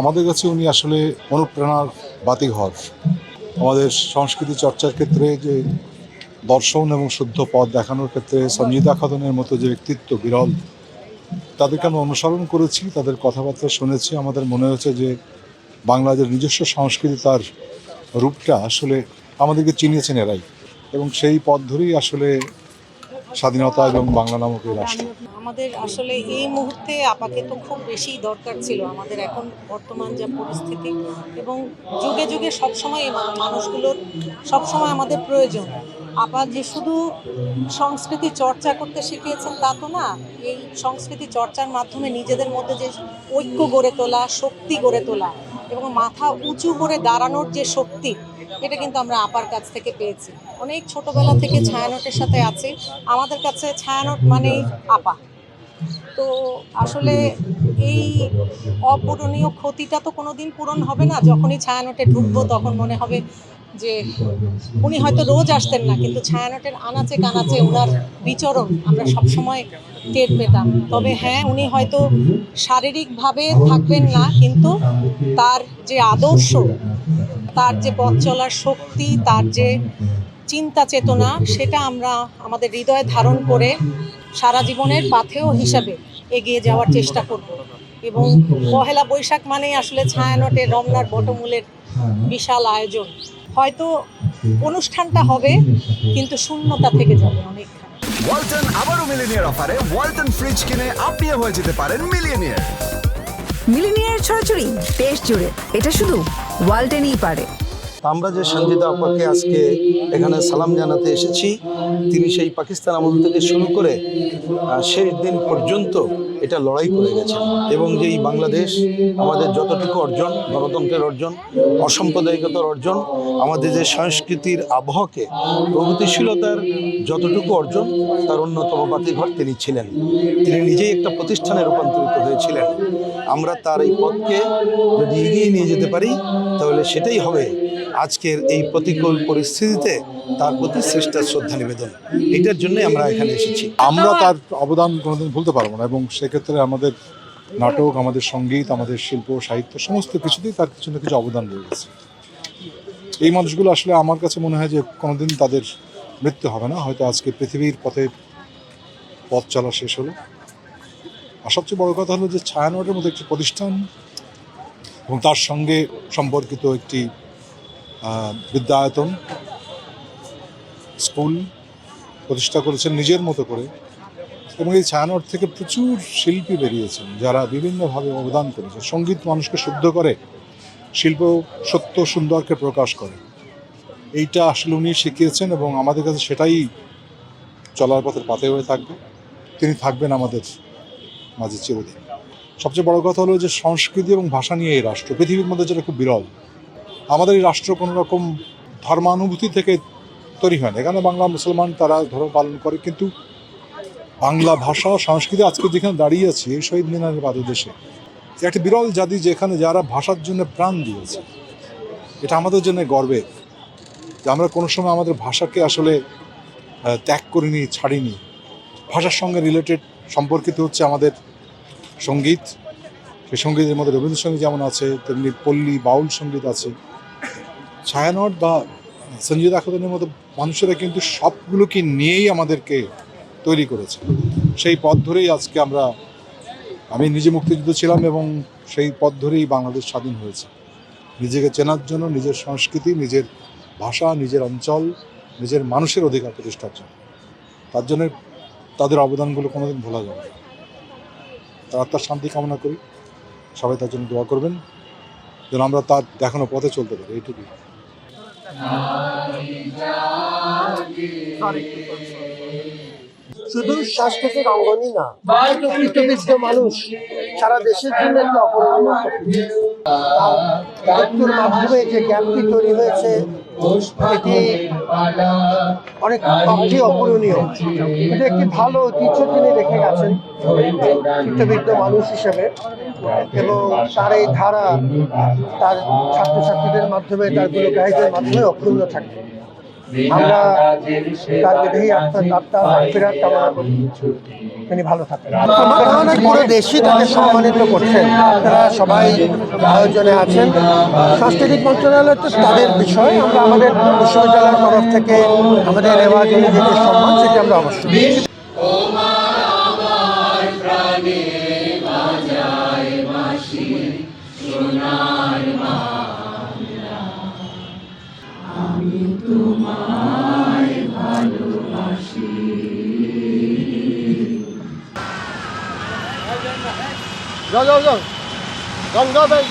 আমাদের কাছে উনি আসলে অনুপ্রেরণার বাতিঘর আমাদের সংস্কৃতি চর্চার ক্ষেত্রে যে দর্শন এবং শুদ্ধ পথ দেখানোর ক্ষেত্রে সঞ্জিতা খাতুনের মতো যে ব্যক্তিত্ব বিরল, তাদেরকে আমরা অনুসরণ করেছি, তাদের কথাবার্তা শুনেছি। আমাদের মনে হয়েছে যে বাংলাদেশের নিজস্ব সংস্কৃতি তার রূপটা আসলে আমাদেরকে চিনিয়েছেন এরাই এবং সেই পথ ধরেই আসলে স্বাধীনতা এবং বাংলা নামক এই রাষ্ট্র। আমাদের আসলে এই মুহূর্তে আপাকে তো খুব বেশি দরকার ছিল আমাদের এখন বর্তমান যা পরিস্থিতি এবং যুগে যুগে সবসময় মানুষগুলোর সবসময় আমাদের প্রয়োজন। আপা যে শুধু সংস্কৃতি চর্চা করতে শিখিয়েছেন তা তো না, এই সংস্কৃতি চর্চার মাধ্যমে নিজেদের মধ্যে যে ঐক্য গড়ে তোলা, শক্তি গড়ে তোলা এবং মাথা উঁচু করে দাঁড়ানোর যে শক্তি, এটা কিন্তু আমরা আপার কাছ থেকে পেয়েছি। অনেক ছোটবেলা থেকে ছায়ানটের সাথে আছি। আমাদের কাছে ছায়ানট মানেই আপা। তো আসলে এই অপূরণীয় ক্ষতিটা তো কোনোদিন পূরণ হবে না। যখনই ছায়ানটে ঢুকবো, তখন মনে হবে যে উনি হয়তো রোজ আসতেন না, কিন্তু ছায়ানটের আনাচে কানাচে ওনার বিচরণ আমরা সবসময় টের পেতাম। তবে হ্যাঁ উনি হয়তো শারীরিকভাবে থাকবেন না, কিন্তু তার যে আদর্শ, তার যে পথ চলার শক্তি, তার যে চিন্তা চেতনা, সেটা আমরা আমাদের হৃদয়ে ধারণ করে সারা জীবনের পাথেয় হিসাবে এগিয়ে যাওয়ার চেষ্টা করব। এবং পহেলা বৈশাখ মানেই আসলে ছায়ানটের রমনার বটমূলের বিশাল আয়োজন। হয়তো অনুষ্ঠানটা হবে কিন্তু শূন্যতা থেকে যাবে অনেকখানি। ওয়ালটন আবারও মিলিনিয়ার অফারে ওয়ালটন ফ্রিজ কিনে আপনিও হয়ে যেতে পারেন মিলিয়নিয়ার মিলিনিয়ার ছড়াছড়ি দেশ জুড়ে এটা শুধু ওয়ালটেনই পারে। আমরা যে সঞ্জিদা আপাকে আজকে এখানে সালাম জানাতে এসেছি তিনি সেই পাকিস্তান আমল থেকে শুরু করে শেষ দিন পর্যন্ত এটা লড়াই করে গেছে। এবং যেই বাংলাদেশ আমাদের যতটুকু অর্জন, গণতন্ত্রের অর্জন, অসাম্প্রদায়িকতার অর্জন, আমাদের যে সংস্কৃতির আবহকে, প্রগতিশীলতার যতটুকু অর্জন, তার অন্যতম বাতিঘর তিনি ছিলেন। তিনি নিজেই একটা প্রতিষ্ঠানে রূপান্তরিত হয়েছিলেন। আমরা তার এই পথকে যদি এগিয়ে নিয়ে যেতে পারি, তাহলে সেটাই হবে আজকের এই প্রতিকূল পরিস্থিতিতে তার প্রতি শ্রেষ্ঠা, শ্রদ্ধা, নিবেদন। এটার জন্যই আমরা এখানে এসেছি। আমরা তার অবদান কোনোদিন ভুলতে পারব না এবং সেক্ষেত্রে আমাদের নাটক, আমাদের সংগীত, আমাদের শিল্প, সাহিত্য, সমস্ত কিছুতেই তার কিছু না কিছু অবদান রয়েছে। এই মানুষগুলো আসলে আমার কাছে মনে হয় যে কোনোদিন তাদের মৃত্যু হবে না। হয়তো আজকে পৃথিবীর পথে পথ চলা শেষ হলো। আর সবচেয়ে বড় কথা হলো যে ছায়ানটের মতো একটি প্রতিষ্ঠান এবং তার সঙ্গে সম্পর্কিত একটি বিদ্যায়তন স্কুল প্রতিষ্ঠা করেছেন নিজের মতো করে। এবং এই ছায়ানট থেকে প্রচুর শিল্পী বেরিয়েছেন যারা বিভিন্নভাবে অবদান করেছে সংগীত মানুষকে শুদ্ধ করে, শিল্প সত্য সুন্দরকে প্রকাশ করে। এইটা আসলে উনি শিখিয়েছেন এবং আমাদের কাছে সেটাই চলার পথের পাতে হয়ে থাকবে। তিনি থাকবেন আমাদের মাঝে চিরদিন। সবচেয়ে বড় কথা হলো যে সংস্কৃতি এবং ভাষা নিয়ে এই রাষ্ট্র, পৃথিবীর মধ্যে যেটা খুব বিরল, আমাদের এই রাষ্ট্র কোনো রকম ধর্মানুভূতি থেকে তৈরি হয় না। এখানে বাংলা মুসলমান তারা ধর্ম পালন করে, কিন্তু বাংলা ভাষা, সংস্কৃতি আজকে যেখানে দাঁড়িয়ে আছে, এই শহীদ মিনারের পাদদেশে একটি বিরল জাতি যেখানে যারা ভাষার জন্য প্রাণ দিয়েছে, এটা আমাদের জন্য গর্বের। যে আমরা কোনো সময় আমাদের ভাষাকে আসলে ত্যাগ করিনি, ছাড়িনি। ভাষার সঙ্গে রিলেটেড সম্পর্কিত হচ্ছে আমাদের সংগীত। সেই সঙ্গীতের মধ্যে রবীন্দ্রসঙ্গীত যেমন আছে, তেমনি পল্লী বাউল সংগীত আছে। ছায়ানট বা সঞ্জিত আখতানের মতো মানুষেরা কিন্তু সবগুলোকে নিয়েই আমাদেরকে তৈরি করেছে। সেই পথ ধরেই আজকে আমরা, আমি নিজে মুক্তিযুদ্ধ ছিলাম এবং সেই পথ ধরেই বাংলাদেশ স্বাধীন হয়েছে। নিজেকে চেনার জন্য, নিজের সংস্কৃতি, নিজের ভাষা, নিজের অঞ্চল, নিজের মানুষের অধিকার প্রতিষ্ঠার জন্য। তার জন্য তাদের অবদানগুলো কোনোদিন ভোলা যাবে না। তার আত্মার শান্তি কামনা করি। সবাই তার জন্য দোয়া করবেন। যেন আমরা তার দেখানো পথে চলতে পারি, এইটুকুই। শুধু সাংস্কৃতিক অঙ্গনই না কৃতবিদ্ধ মানুষ সারা দেশের জন্য একটা অপরণীয় মাধ্যমে যে জ্ঞানটি তৈরি হয়েছে অনেক অতি অপূরণীয়। এটা একটি ভালো ঐতিহ্য তিনি রেখে গেছেন। কৃতবিদ্ধ মানুষ হিসেবে। এবং তার এই ধারা তার ছাত্রছাত্রীদের মাধ্যমে তারগুলো গাইডের মাধ্যমে অক্ষুণ্ণ থাকবে আমরা তার বিদেহী আত্মার আত্মার কামনা করি। তিনি ভালো থাকেন। অনেক বড় দেশই তাকে সম্মানিত করছেন। তারা সবাই আয়োজনে আছেন। সাংস্কৃতিক মন্ত্রণালয় তো তাদের বিষয়। আমরা আমাদের বিশ্ববিদ্যালয়ের তরফ থেকে আমাদের রেওয়াজ অনুযায়ী সম্মান সেটি আমরা অবশ্যই যাও যাও যাও। গঙ্গা ব্যাংক